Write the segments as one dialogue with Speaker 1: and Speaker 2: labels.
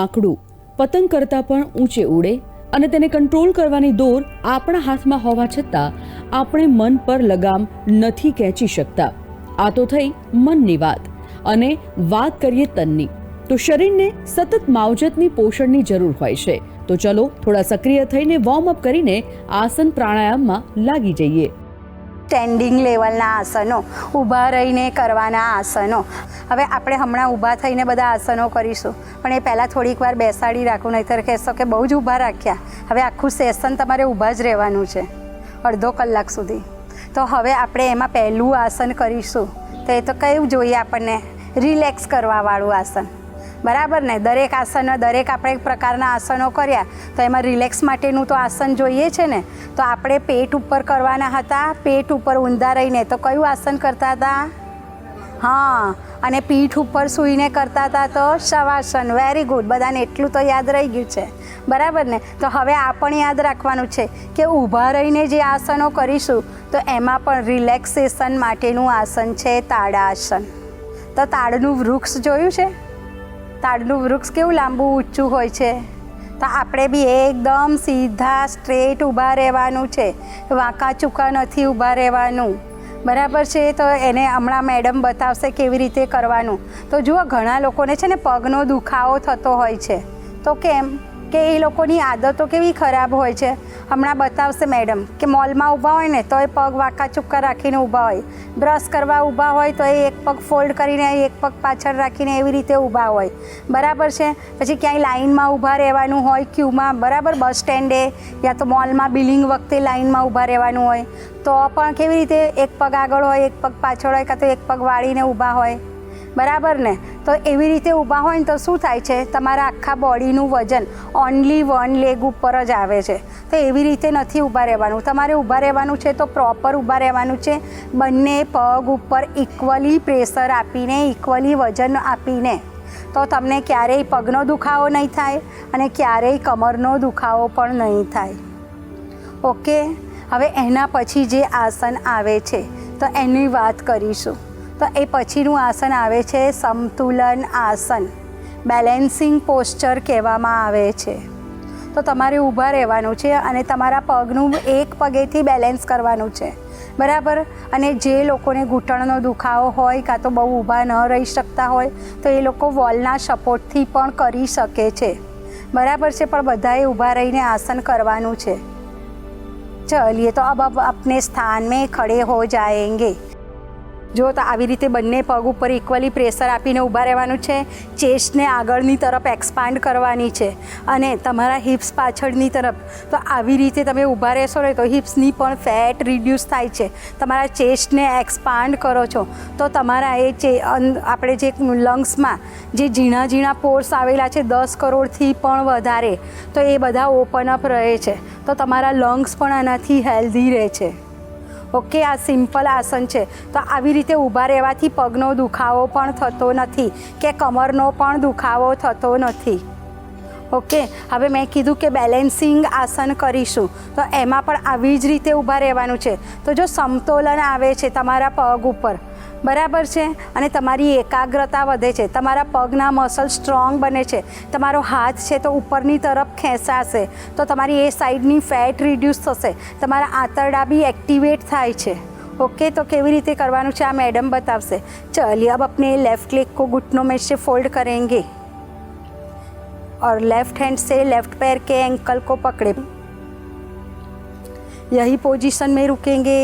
Speaker 1: માંકડું પતંગ કરતાં પણ ઊંચે ઉડે અને તેને કંટ્રોલ કરવાની દોર આપણા હાથમાં હોવા છતાં આપણે મન પર લગામ નથી ખેંચી શકતા. આ તો થઈ મનની વાત. અને વાત કરીએ તનની. તો શરીરને સતત માવજતની પોષણની જરૂર હોય છે. તો ચલો થોડા સક્રિય થઈને વોર્મ અપ કરીને આસન પ્રાણાયામમાં લાગી જઈએ.
Speaker 2: સ્ટેન્ડિંગ લેવલના આસનો ઊભા રહીને કરવાના આસનો. હવે આપણે હમણાં ઊભા થઈને બધા આસનો કરીશું. પણ એ પહેલાં થોડીક વાર બેસાડી રાખું, નહીંતર કહેશો કે બહુ જ ઊભા રાખ્યા. હવે આખું સેશન તમારે ઊભા જ રહેવાનું છે, અડધો કલાક સુધી. તો હવે આપણે એમાં પહેલું આસન કરીશું. તો એ તો કયું જોઈએ આપણને? રિલેક્સ કરવાવાળું આસન. બરાબર ને? દરેક આસન, દરેક આપણે પ્રકારના આસનો કર્યા, તો એમાં રિલેક્સ માટેનું તો આસન જોઈએ છે ને? તો આપણે પેટ ઉપર કરવાના હતા, પેટ ઉપર ઊંધા રહીને. તો કયું આસન કરતા હતા? હા, અને પીઠ ઉપર સૂઈને કરતા હતા તો શવાસન. વેરી ગુડ બધાને એટલું તો યાદ રહી ગયું છે. બરાબર ને? તો હવે આ પણ યાદ રાખવાનું છે કે ઊભા રહીને જે આસનો કરીશું, તો એમાં પણ રિલેક્સેશન માટેનું આસન છે તાડાસન તો તાડનું વૃક્ષ જોયું છે? તાડનું વૃક્ષ કેવું લાંબુ ઊંચું હોય છે? તો આપણે બી એકદમ સીધા, સ્ટ્રેટ ઊભા રહેવાનું છે. વાંકા ચૂકા નથી ઊભા રહેવાનું. બરાબર છે? તો એને હમણાં મેડમ બતાવશે કેવી રીતે કરવાનું. તો જુઓ, ઘણા લોકોને છે ને પગનો દુખાવો થતો હોય છે. તો કેમ? કે એ લોકોની આદતો કેવી ખરાબ હોય છે? હમણાં બતાવશે મેડમ કે મોલમાં ઊભા હોય ને તો એ પગ વાંકા ચૂકા રાખીને ઊભા હોય. બ્રશ કરવા ઊભા હોય તો એ એક પગ ફોલ્ડ કરીને એક પગ પાછળ રાખીને એવી રીતે ઊભા હોય. બરાબર છે? પછી ક્યાંય લાઇનમાં ઊભા રહેવાનું હોય, ક્યુમાં, બરાબર? બસ સ્ટેન્ડે યા તો મોલમાં બિલિંગ વખતે લાઇનમાં ઊભા રહેવાનું હોય. તો પણ કેવી રીતે એક પગ આગળ હોય, એક પગ પાછળ હોય, કાં તો એક પગ વાળીને ઊભા હોય? બરાબર ને? તો એવી રીતે ઊભા હોય ને તો શું થાય છે? તમારા આખા બોડીનું વજન ઓનલી વન લેગ ઉપર જ આવે છે. તો એવી રીતે નથી ઊભા રહેવાનું. તમારે ઊભા રહેવાનું છે તો પ્રોપર ઊભા રહેવાનું છે. બંને પગ ઉપર ઇક્વલી પ્રેશર આપીને ઇક્વલી વજન આપીને. તો તમને ક્યારેય પગનો દુખાવો નહીં થાય અને ક્યારેય કમરનો દુખાવો પણ નહીં થાય. ઓકે? હવે એના પછી જે આસન આવે છે, તો એની વાત કરીશું. તો એ પછીનું આસન આવે છે સમતુલન આસન. બેલેન્સિંગ પોસ્ચર કહેવામાં આવે છે. તો તમારે ઊભા રહેવાનું છે અને તમારા પગનું એક પગેથી બેલેન્સ કરવાનું છે. બરાબર? અને જે લોકોને ઘૂંટણનો દુખાવો હોય કાં તો બહુ ઊભા ન રહી શકતા હોય, તો એ લોકો વોલના સપોર્ટથી પણ કરી શકે છે. બરાબર છે? પણ બધાએ ઊભા રહીને આસન કરવાનું છે. ચલીએ તો અબ આપને સ્થાન મેં ખડે હો જાએંગે જો તો આવી રીતે બંને પગ ઉપર ઇક્વલી પ્રેશર આપીને ઊભા રહેવાનું છે. ચેસ્ટને આગળની તરફ એક્સપાન્ડ કરવાની છે. અને તમારા હિપ્સ પાછળની તરફ. તો આવી રીતે તમે ઊભા રહેશો ને તો હિપ્સની પણ ફેટ રિડ્યુસ થાય છે. તમારા ચેસ્ટને એક્સપાન્ડ કરો છો. તો તમારા એ ચે આપણે જે લંગ્સમાં જે ઝીણા ઝીણા પોર્સ આવેલા છે, દસ કરોડથી પણ વધારે. તો એ બધા ઓપન અપ રહે છે. તો તમારા લંગ્સ પણ આનાથી હેલ્ધી રહે છે. ઓકે, આ સિમ્પલ આસન છે. તો આવી રીતે ઊભા રહેવાથી પગનો દુખાવો પણ થતો નથી કે કમરનો પણ દુખાવો થતો નથી. ઓકે, હવે મેં કીધું કે બેલેન્સિંગ આસન કરીશું. તો એમાં પણ આવી જ રીતે ઊભા રહેવાનું છે. તો જો સમતોલન આવે છે તમારા પગ ઉપર બરાબર છે અને તમારી એકાગ્રતા વધે છે તમારા પગના મસલ સ્ટ્રોંગ બને છે તમારો હાથ છે તો ઉપરની તરફ ખેંચાશે તો તમારી એ સાઈડની ફેટ રિડ્યુસ થશે તમારા આંતરડા બી એક્ટિવેટ થાય છે ओके तो કેવી રીતે કરવાનું છે આ મેડમ બતાવશે चलिए अब अपने लेफ्ट लेग को घुटनों में से फोल्ड करेंगे और लेफ्ट हैंड से लेफ्ट पैर के एंकल को पकड़े यही પોઝિશન में रुकेंगे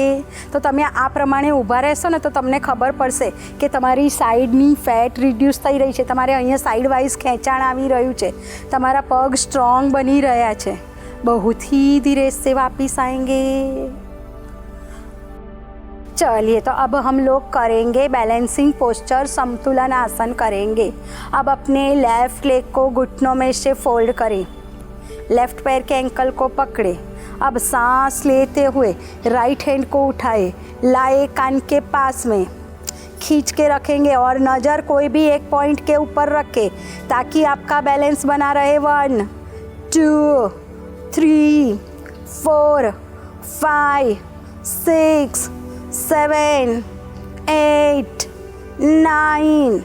Speaker 2: તો તમે આ પ્રમાણે ઊભા રહેશો ને તો તમને ખબર પડશે કે તમારી સાઈડની ફેટ રિડ્યુસ થઈ રહી છે તમારે અહીંયા સાઈડ વાઇઝ ખેંચાણ આવી રહ્યું છે તમારા પગ સ્ટ્રોંગ બની રહ્યા છે બહુત ही धीरे से वापिस आएंगे चलिए तो अब हम लोग करेंगे बैलेंसिंग पोस्चर समतुलन आसन करेंगे अब अपने लेफ्ट लेग को घुटनों में से फोल्ड करें लेफ्ट पैर के एंकल को पकड़े अब सांस लेते हुए राइट हैंड को उठाए, लाए कान के पास में। खींच के रखेंगे और नज़र कोई भी एक पॉइंट के ऊपर रखे, ताकि आपका बैलेंस बना रहे। One two three four five six seven eight nine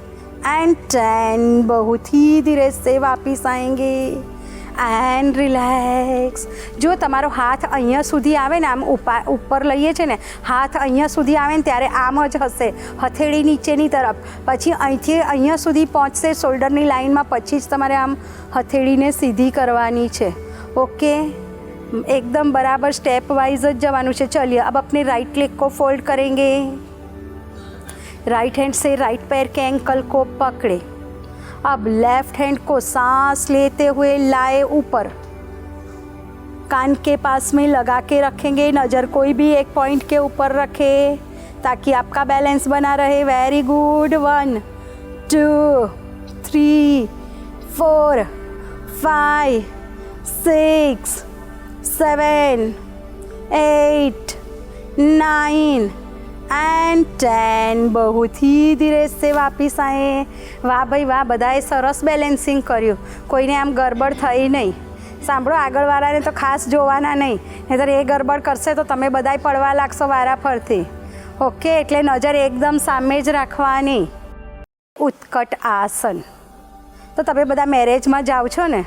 Speaker 2: and ten बहुत ही धीरे से वापस आएँगे। એન્ડ રિલેક્સ જો તમારો હાથ અહીંયા સુધી આવે ને આમ ઉપા ઉપર લઈએ છે ને હાથ અહીંયા સુધી આવે ને ત્યારે આમ જ હશે હથેળી નીચેની તરફ પછી અહીંથી અહીંયા સુધી પહોંચશે શોલ્ડરની લાઇનમાં પછી જ તમારે આમ હથેળીને સીધી કરવાની છે ઓકે एकदम बराबर स्टेप वाइज જ જવાનું છે चलिए अब अपने राइट लेग को फोल्ड करेंगे राइट हैंड से राइट पैर के एंकल को पकड़े अब लेफ़्ट हैंड को सांस लेते हुए लाए ऊपर। कान के पास में लगा के रखेंगे, नज़र कोई भी एक पॉइंट के ऊपर रखे, ताकि आपका बैलेंस बना रहे। Very good one two three four five six seven eight nine and ten બહુથી ધીરે સે વાપીસ આએ વાહ ભાઈ વાહ, બધાએ સરસ બેલેન્સિંગ કર્યું. કોઈને આમ ગરબડ થઈ નહીં. સાંભળો, આગળવાળાને તો ખાસ જોવાના નહીં. નહીંતર એ ગરબડ કરશે તો તમે બધાય પડવા લાગશો વારા ફરતી ઓકે, એટલે નજર એકદમ સામે જ રાખવાની. ઉત્કટ આસન. તો તમે બધા મેરેજમાં જાઓ છો ને?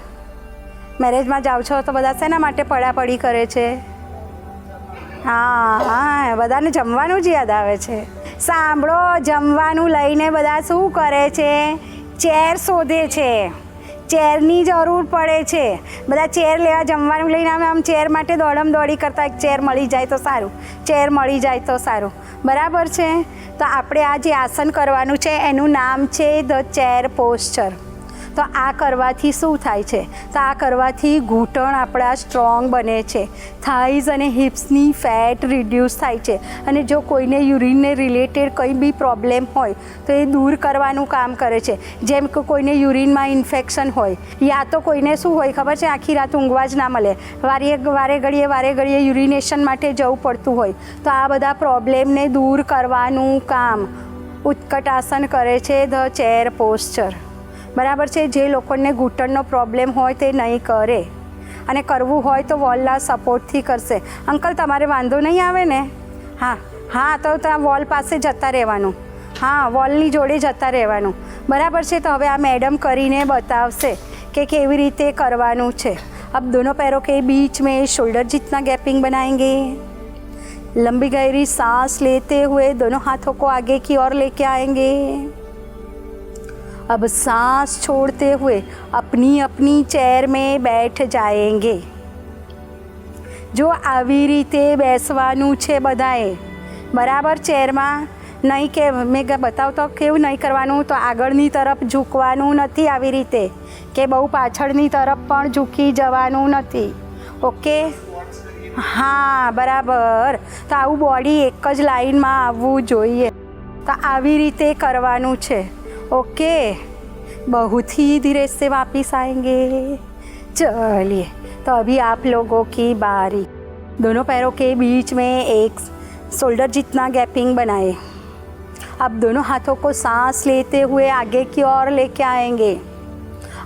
Speaker 2: મેરેજમાં જાઓ છો તો બધા શેના માટે પડાપડી કરે છે? હા હા, બધાને જમવાનું જ યાદ આવે છે. સાંભળો, જમવાનું લઈને બધા શું કરે છે? ચેર શોધે છે. ચેરની જરૂર પડે છે. બધા ચેર લેવા જમવાનું લઈને આમ આમ ચેર માટે દોડમ દોડી કરતા એક ચેર મળી જાય તો સારું. ચેર મળી જાય તો સારું. બરાબર છે? તો આપણે આ જે આસન કરવાનું છે. એનું નામ છે ધ ચેર પોસ્ચર. તો આ કરવાથી શું થાય છે? તો આ કરવાથી ઘૂંટણ આપણા સ્ટ્રોંગ બને છે. થાઈઝ અને હિપ્સની ફેટ રિડ્યુસ થાય છે. અને જો કોઈને યુરિનને રિલેટેડ કંઈ બી પ્રોબ્લેમ હોય, તો એ દૂર કરવાનું કામ કરે છે. જેમ કે કોઈને યુરિનમાં ઇન્ફેક્શન હોય, યા તો કોઈને શું હોય ખબર છે? આખી રાત ઊંઘવા જ ના મળે. વારે વારે ઘડીએ વારે ઘડીએ યુરિનેશન માટે જવું પડતું હોય. તો આ બધા પ્રોબ્લેમને દૂર કરવાનું કામ ઉત્કટ આસન કરે છે ધ ચેર પોસ્ચર. બરાબર છે જે લોકોને ઘૂંટણનો પ્રોબ્લેમ હોય તે નહીં કરે અને કરવું હોય તો વોલના સપોર્ટથી કરશે અંકલ તમારે વાંધો નહીં આવે ને હા હા તો ત્યાં વોલ પાસે જતા રહેવાનું હા વોલની જોડે જતા રહેવાનું બરાબર છે તો હવે આ મેડમ કરીને બતાવશે કે કેવી રીતે કરવાનું છે अब दोनों पैरों के बीच में शोल्डर जितना गैपिंग बनाएंगे लंबी गहरी सांस लेते हुए दोनों हाथों को आगे की ओर लेके आएंगे अब सांस छोड़ते हुए अपनी अपनी चेयर में बैठ जाएंगे જો આવી રીતે બેસવાનું છે બધાએ બરાબર ચેરમાં નહીં કે મેં ગ- બતાવતો કેવું નહીં કરવાનું તો આગળની તરફ ઝૂકવાનું નથી આવી રીતે કે બહુ પાછળની તરફ પણ ઝૂકી જવાનું નથી ઓકે હા બરાબર તો આવું બોડી એક જ લાઈનમાં આવવું જોઈએ તો આવી રીતે કરવાનું છે ओके। बहुत ही धीरे से वापिस आएँगे। चलिए तो अभी आप लोगों की बारी। दोनों पैरों के बीच में एक शोल्डर जितना गैपिंग बनाए। अब दोनों हाथों को सांस लेते हुए आगे की ओर लेके आएँगे।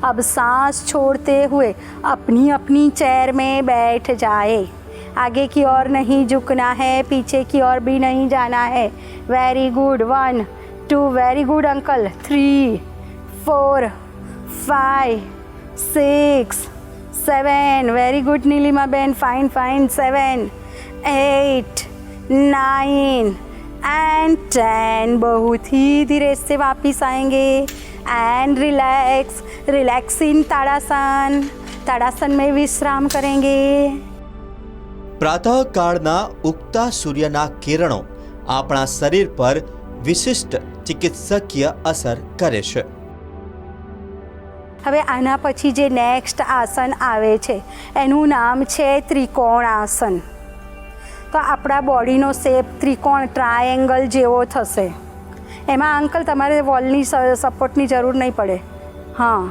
Speaker 2: अब सांस छोड़ते हुए अपनी अपनी चेयर में बैठ जाए। आगे की ओर नहीं झुकना है, पीछे की ओर भी नहीं जाना है। Very good one two very good uncle three four five six seven very good Nilima ben fine fine seven eight nine and ten बहुत ही धीरे से वापिस आएंगे and relax relax in tadasana tadasana में विश्राम करेंगे
Speaker 3: પ્રાતઃકાળના ઉગતા સૂર્યના કિરણો આપણા શરીર પર વિશિષ્ટ ચિકિત્સકીય અસર કરે છે.
Speaker 2: હવે આના પછી જે નેક્સ્ટ આસન આવે છે, એનું નામ છે ત્રિકોણ આસન તો આપણા બોડીનો શેપ ત્રિકોણ ટ્રાયેંગલ જેવો થશે. એમાં અંકલ તમારે વોલની સપોર્ટની જરૂર નહીં પડે. હા.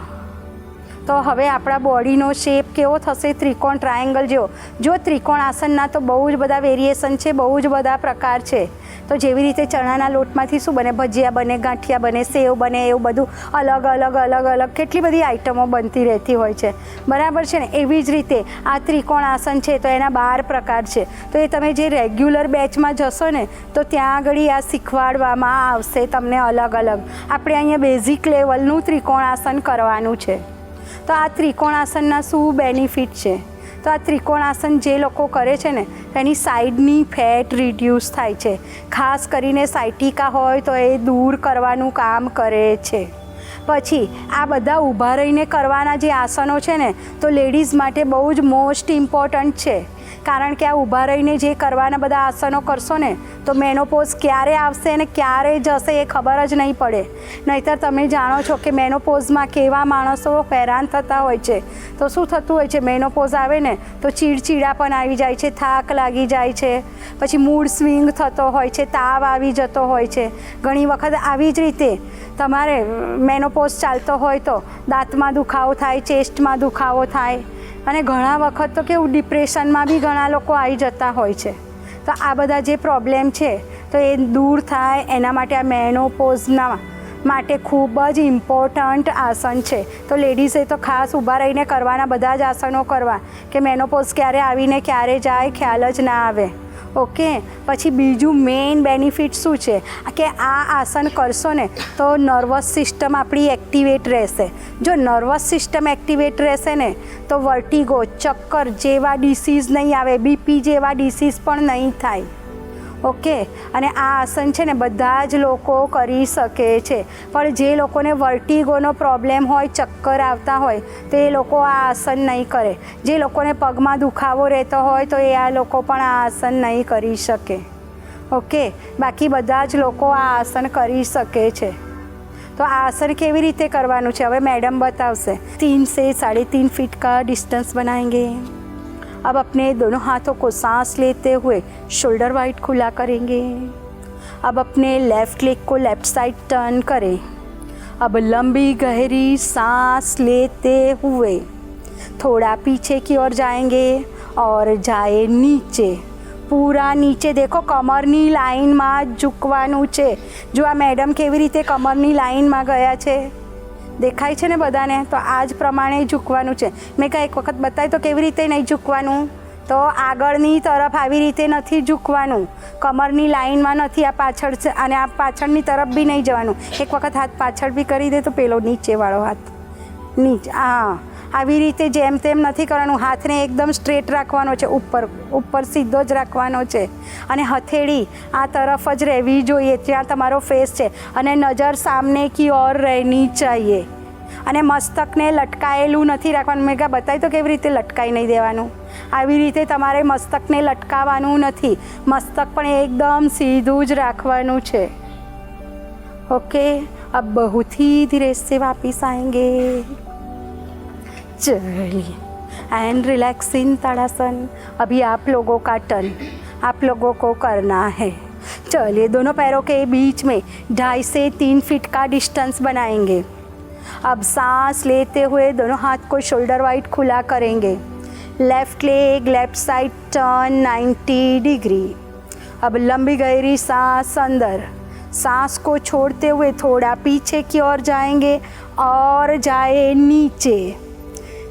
Speaker 2: તો હવે આપણા બોડીનો શેપ કેવો થશે? ત્રિકોણ ટ્રાયેંગલ જેવો. જો ત્રિકોણ આસનના તો બહુ જ બધા વેરિએશન છે, બહુ જ બધા પ્રકાર છે. તો જેવી રીતે ચણાના લોટમાંથી શું બને? ભજીયા બને, ગાંઠિયા બને, સેવ બને, એવું બધું અલગ અલગ અલગ અલગ કેટલી બધી આઈટમો બનતી રહેતી હોય છે. બરાબર છે ને? એવી જ રીતે આ ત્રિકોણ આસન છે તો એના બાર પ્રકાર છે. તો એ તમે જે રેગ્યુલર બેચમાં જશો ને, તો ત્યાં આગળ આ શીખવાડવામાં આવશે તમને અલગ અલગ. આપણે અહીંયા બેઝિક લેવલનું ત્રિકોણ આસન કરવાનું છે. તો આ ત્રિકોણ આસનના શું બેનિફિટ છે? તો આ ત્રિકોણાસન જે લોકો કરે છે ને, એની સાઈડની ફેટ રિડ્યુસ થાય છે. ખાસ કરીને સાયટિકા હોય તો એ દૂર કરવાનું કામ કરે છે. પછી, આ બધા ઊભા રહીને કરવાના જે આસનો છે ને, તો લેડીઝ માટે બહુ જ મોસ્ટ ઇમ્પોર્ટન્ટ છે. કારણ કે આ ઊભા રહીને જે કરવાના બધા આસનો કરશો ને, તો મેનોપોઝ ક્યારે આવશે અને ક્યારે જશે એ ખબર જ નહીં પડે. નહીંતર તમે જાણો છો કે મેનોપોઝમાં કેવા માણસો હેરાન થતા હોય છે. તો શું થતું હોય છે? મેનોપોઝ આવે ને, તો ચીડચીડા પણ આવી જાય છે, થાક લાગી જાય છે. પછી મૂડ સ્વિંગ થતો હોય છે, તાવ આવી જતો હોય છે. ઘણી વખત આવી જ રીતે તમારે મેનોપોઝ ચાલતો હોય તો દાંતમાં દુખાવો થાય, ચેસ્ટમાં દુખાવો થાય અને ઘણા વખત તો કેવું ડિપ્રેશનમાં બી ઘણા લોકો આવી જતા હોય છે. તો આ બધા જે પ્રોબ્લેમ છે, તો એ દૂર થાય એના માટે આ મેનોપોઝના માટે ખૂબ જ ઇમ્પોર્ટન્ટ આસન છે. તો લેડીઝે તો ખાસ ઊભા રહીને કરવાના, બધા જ આસનો કરવા કે મેનોપોઝ ક્યારે આવીને, ક્યારે જાય, ખ્યાલ જ ના આવે. ઓકે, પછી બીજું મેઇન બેનિફિટ શું છે? કે આ આસન કરશો ને, તો નર્વસ સિસ્ટમ આપણી એક્ટિવેટ રહેશે. જો નર્વસ સિસ્ટમ એક્ટિવેટ રહેશે ને, તો વર્ટિગો ચક્કર જેવા ડિસીઝ નહીં આવે બીપી જેવા ડિસીઝ પણ નહીં થાય. ઓકે? અને આ આસન છે ને બધા જ લોકો કરી શકે છે. પણ જે લોકોને વર્ટિગોનો પ્રોબ્લેમ હોય, ચક્કર આવતા હોય, તે લોકો આ આસન નહીં કરે. જે લોકોને પગમાં દુખાવો રહેતો હોય, તો એ આ લોકો પણ આ આસન નહીં કરી શકે. ઓકે? બાકી બધા જ લોકો આ આસન કરી શકે છે. તો આ આસન કેવી રીતે કરવાનું છે? હવે મેડમ બતાવશે. તીન સે સાડી તીન ફીટ કા ડિસ્ટન્સ બનાવેંગે अब अपने दोनों हाथों को सांस लेते हुए शोल्डर वाइड खुला करेंगे अब अपने लेफ्ट लेग को लेफ्ट साइड टर्न करें अब लंबी गहरी सांस लेते हुए थोड़ा पीछे की ओर जाएंगे और जाए नीचे પૂરા નીચે દેખો કમરની લાઈનમાં જ ઝૂકવાનું છે જો આ મેડમ કેવી રીતે કમરની લાઈનમાં ગયા છે દેખાય છે ને બધાને? તો આ જ પ્રમાણે ઝૂકવાનું છે. મેં કાંઈ એક વખત બતાવી તો કેવી રીતે નહીં ઝૂકવાનું? તો આગળની તરફ આવી રીતે નથી ઝૂકવાનું. કમરની લાઈનમાં નથી, આ પાછળ છે, અને આ પાછળની તરફ બી નહીં જવાનું. એક વખત હાથ પાછળ બી કરી દે તો પેલો નીચેવાળો હાથ. નીચે, હા. આવી રીતે જેમ તેમ નથી કરવાનું. હાથને એકદમ સ્ટ્રેટ રાખવાનો છે, ઉપર ઉપર સીધો જ રાખવાનો છે. અને હથેળી આ તરફ જ રહેવી જોઈએ, ત્યાં તમારો ફેસ છે. અને નજર સામને કી ઓર રહેની ચાહીએ. અને મસ્તકને લટકાયેલું નથી રાખવાનું. મેં બતાવી તો કેવી રીતે લટકાઈ નહીં દેવાનું? આવી રીતે તમારે મસ્તકને લટકાવવાનું નથી. મસ્તક પણ એકદમ સીધું જ રાખવાનું છે. ઓકે? અબ બહુથી ધીરે સે વાપિસ આવેંગે चलिए एंड रिलैक्स इन ताड़ासन। अभी आप लोगों का टर्न। आप लोगों को करना है। चलिए, दोनों पैरों के बीच में ढाई से तीन फीट का डिस्टेंस बनाएँगे। अब सांस लेते हुए दोनों हाथ को शोल्डर वाइड खुला करेंगे। Left leg left side turn 90 degree अब लंबी गहरी सांस अंदर। सांस को छोड़ते हुए थोड़ा पीछे की ओर जाएँगे और जाए नीचे।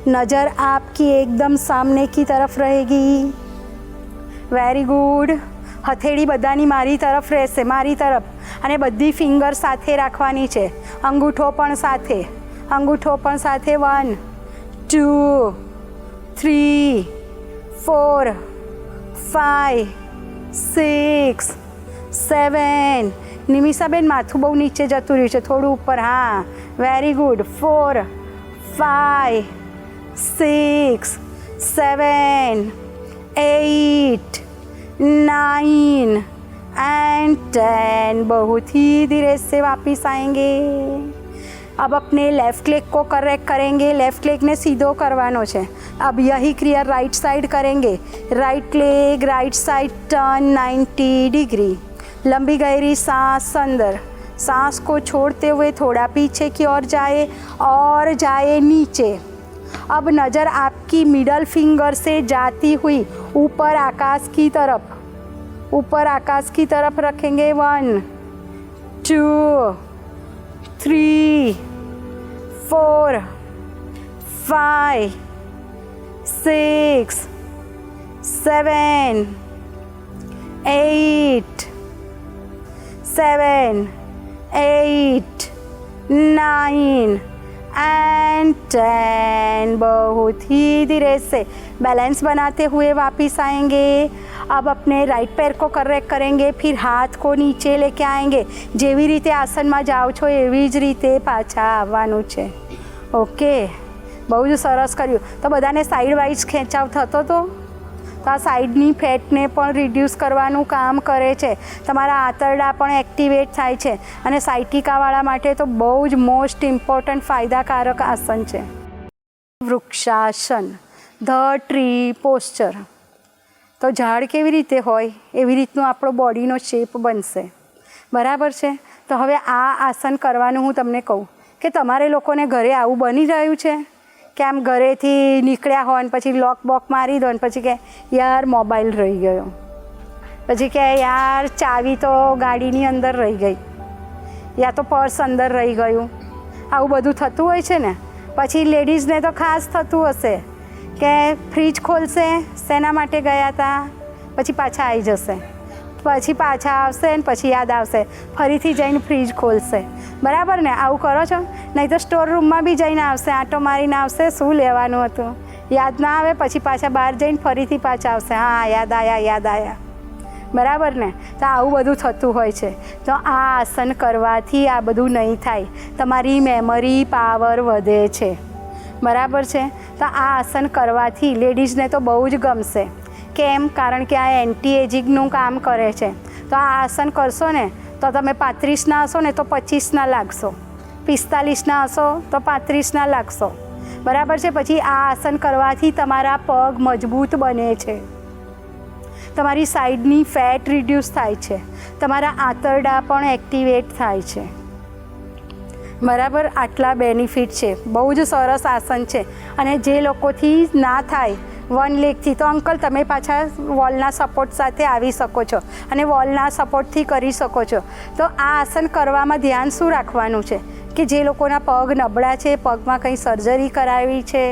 Speaker 2: नज़र आपकी एकदम सामने की तरफ रहेगी વેરી ગુડ હથેળી બધાની મારી તરફ રહેશે મારી તરફ અને બધી ફિંગર સાથે રાખવાની છે અંગૂઠો પણ સાથે અંગૂઠો પણ સાથે one two three four five six seven Nimishaben માથું બહુ નીચે જતું રહ્યું છે થોડું ઉપર હા very good four five six seven eight nine and ten बहुत ही धीरे से वापस आएंगे अब अपने लेफ्ट लेग को करेक्ट करेंगे लेफ्ट लेग ने सीधो करवानो છે अब यही क्रिया राइट साइड करेंगे right leg right side turn 90 degree लंबी गहरी सांस अंदर सांस को छोड़ते हुए थोड़ा पीछे की ओर जाए और जाए नीचे अब नज़र आपकी मिडल फिंगर से जाती हुई ऊपर आकाश की तरफ़। ऊपर आकाश की तरफ़ रखेंगे। One two three four five six seven eight seven eight nine and ten बहुत ही धीरे से बैलेंस बनाते हुए वापस आएंगे। अब अपने રાઈટ પેર કો કરેક્ટ કરેંગે ફિર હાથ કો નીચે લેકે આએંગે જેવી રીતે આસનમાં જાઓ છો એવી જ રીતે પાછા આવવાનું છે ઓકે બહુ જ સરસ કર્યું તો બધાને સાઈડ વાઇઝ ખેંચાવ થતો હતો તો આ સાઈડની ફેટને પણ રિડ્યુસ કરવાનું કામ કરે છે. તમારા આંતરડા પણ એક્ટિવેટ થાય છે અને સાયટિકાવાળા માટે તો બહુ જ મોસ્ટ ઇમ્પોર્ટન્ટ ફાયદાકારક આસન છે. વૃક્ષાસન ધ ટ્રી પોસ્ચર તો ઝાડ કેવી રીતે હોય? એવી રીતનું આપણો બોડીનો શેપ બનશે. બરાબર છે? તો હવે આ આસન કરવાનું હું તમને કહું કે તમારે લોકોને ઘરે આવું બની રહ્યું છે? કે આમ ઘરેથી નીકળ્યા હોય ને પછી લોક બોક મારી દો ને પછી કે, યાર મોબાઈલ રહી ગયો. પછી કે, યાર, ચાવી તો ગાડીની અંદર રહી ગઈ. યા તો પર્સ અંદર રહી ગયું. આવું બધું થતું હોય છે ને? પછી લેડીઝને તો ખાસ થતું હશે કે, ફ્રીજ ખોલશે, શેના માટે ગયા હતા પછી પાછા આવી જશે. પછી પાછા આવશે ને પછી યાદ આવશે. ફરીથી જઈને ફ્રીજ ખોલશે. બરાબર ને? આવું કરો છો? નહીં તો સ્ટોર રૂમમાં બી જઈને આવશે, આંટો મારીને આવશે, શું લેવાનું હતું? યાદ ના આવે પછી પાછા બહાર જઈને ફરીથી પાછા આવશે. હા, યાદ આવ્યા યાદ આવ્યા બરાબર ને? તો આવું બધું થતું હોય છે. તો આ આસન કરવાથી આ બધું નહીં થાય. તમારી મેમરી પાવર વધે છે. બરાબર છે? તો આ આસન કરવાથી લેડીઝને તો બહુ જ ગમશે. કેમ કારણ કે આ એન્ટી એજિંગનું કામ કરે છે. તો આ આસન કરશો ને, તો તમે પાંત્રીસના હશો ને તો પચીસના લાગશો. પિસ્તાલીસના હશો તો પાંત્રીસના લાગશો. બરાબર છે? પછી આ આસન કરવાથી તમારા પગ મજબૂત બને છે. તમારી સાઈડની ફેટ રિડ્યુસ થાય છે. તમારા આંતરડા પણ એક્ટિવેટ થાય છે. બરાબર? આટલા બેનિફિટ છે. બહુ જ સરસ આસન છે. અને જે લોકોથી ના થાય વન લેગથી તો અંકલ તમે પાછા વોલના સપોર્ટ સાથે આવી શકો છો અને વોલના સપોર્ટથી કરી શકો છો. તો આ આસન કરવામાં ધ્યાન શું રાખવાનું છે? કે જે લોકોના પગ નબળા છે, પગમાં કંઈ સર્જરી કરાવી છે,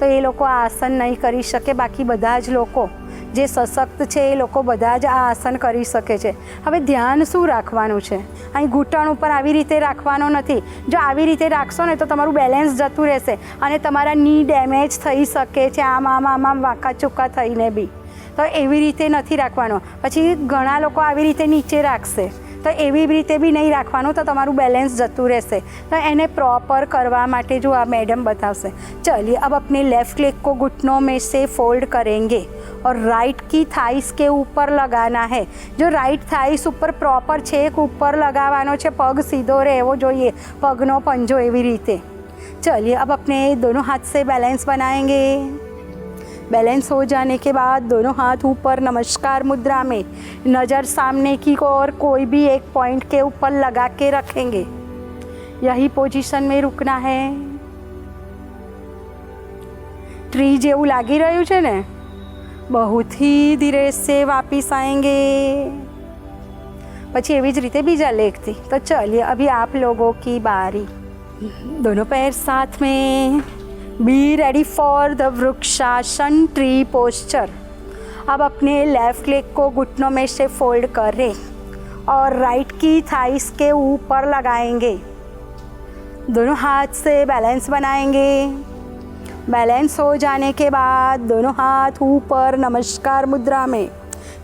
Speaker 2: તો એ લોકો આ આસન નહીં કરી શકે, બાકી બધા જ લોકો જે સશક્ત છે, એ લોકો બધા જ આ આસન કરી શકે છે. હવે ધ્યાન શું રાખવાનું છે? અહીં ઘૂંટણ ઉપર આવી રીતે રાખવાનો નથી. જો આવી રીતે રાખશો ને તો તમારું બેલેન્સ જતું રહેશે અને તમારા ની ડેમેજ થઈ શકે છે. આમ આમ આમ આમ વાંકા ચૂકા થઈને બી. તો એવી રીતે નથી રાખવાનો. પછી ઘણા લોકો આવી રીતે નીચે રાખશે. તો એવી રીતે બી નહીં રાખવાનું તો તમારું બેલેન્સ જતું રહેશે તો એને પ્રોપર કરવા માટે જો આ મેડમ બતાવશે ચલિए अब अपने लेफ़्ट क्लिक को घुटनों में से फोल्ड करेंगे और राइट की थाइस के ऊपर लगाना है जो રાઇટ થાઈસ ઉપર પ્રોપર છેક ઉપર લગાવવાનો છે પગ સીધો રહેવો જોઈએ પગનો પંજો એવી રીતે ચલિए अब अपने दोनों हाथ से बैलेंस बनाएँगे बैलेंस हो जाने के बाद दोनों हाथ ऊपर, नमस्कार मुद्रा में, नज़र सामने की और कोई भी एक पॉइंट के ऊपर लगा के रखेंगे। यही पोजीशन में रुकना है। ટ્રી જેવું रही है છે बहुत ही धीरे से वापिस आएँगे। पची એવી रीते बीजा लेख थी। तो चलिए, अभी आप लोगों की बारी। दोनों पैर साथ में। Be ready for the vrikshasana tree posture अब अपने लेफ़्ट लेग को घुटनों में से फोल्ड करें और राइट की थाइस के ऊपर लगाएँगे। दोनों हाथ से बैलेंस बनाएँगे। बैलेंस हो जाने के बाद दोनों हाथ ऊपर नमस्कार मुद्रा में।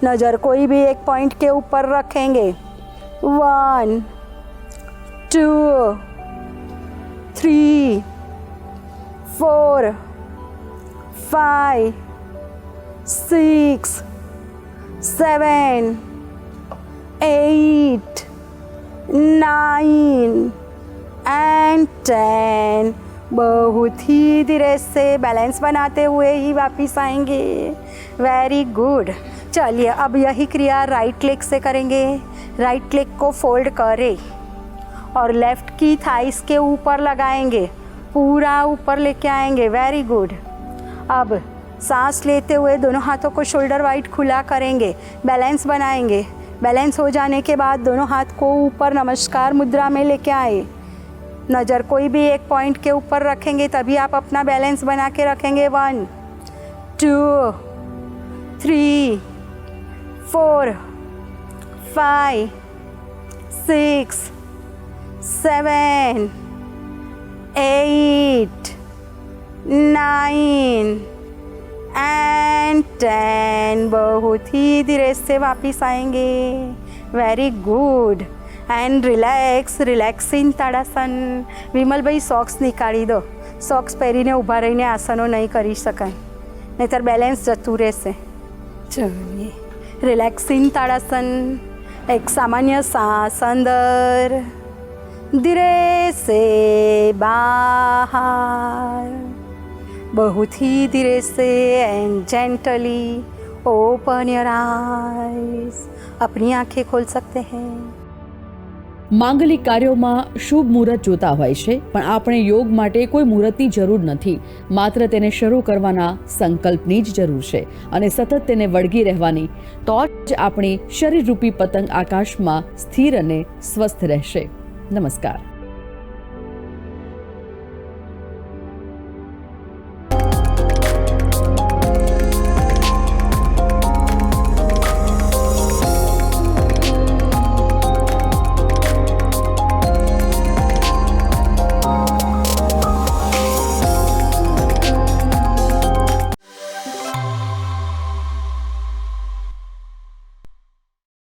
Speaker 2: नज़र कोई भी एक पॉइंट के ऊपर रखेंगे। One two three four five six seven eight nine and ten बहुत ही धीरे से बैलेंस बनाते हुए ही वापस आएँगे। वेरी गुड चलिए, अब यही क्रिया राइट लेग से करेंगे। राइट लेग को फोल्ड करें और लेफ़्ट की थाइस के ऊपर लगाएँगे। पूरा ऊपर लेके आएँगे। वेरी गुड अब सांस लेते हुए दोनों हाथों को शोल्डर वाइड खुला करेंगे। बैलेंस बनाएँगे। बैलेंस हो जाने के बाद दोनों हाथ को ऊपर नमस्कार मुद्रा में लेके आए। नज़र कोई भी एक पॉइंट के ऊपर रखेंगे, तभी आप अपना बैलेंस बना के रखेंगे। One two three four five six seven eight nine and ten बहुत ही धीरे से वापिस आएंगे very good and relax relax in tadasana Vimalbhai socks નીકાળી દો સોક્સ પહેરીને ઊભા રહીને આસનો નહીં કરી શકાય નહીતર બેલેન્સ જતું રહેશે ચલીએ રિલેક્સ ઇન તાડાસન એક સામાન્ય સાસ અંદર ધીરે સે બહાર. બહુથી ધીરે સે and gently open your eyes આપણી આંખે ખોલ સકતે હૈ.
Speaker 1: માંગલિક કાર્યોમાં શુભ મુહૂર્ત જોતા હોય છે, પણ આપણે યોગ માટે કોઈ મુહૂર્તની જરૂર નથી. માત્ર તેને શરૂ કરવાના સંકલ્પની જ જરૂર છે અને સતત તેને વળગી રહેવાની. તો જ આપણી શરીરરૂપી પતંગ આકાશમાં સ્થિર અને સ્વસ્થ રહેશે. નમસ્કાર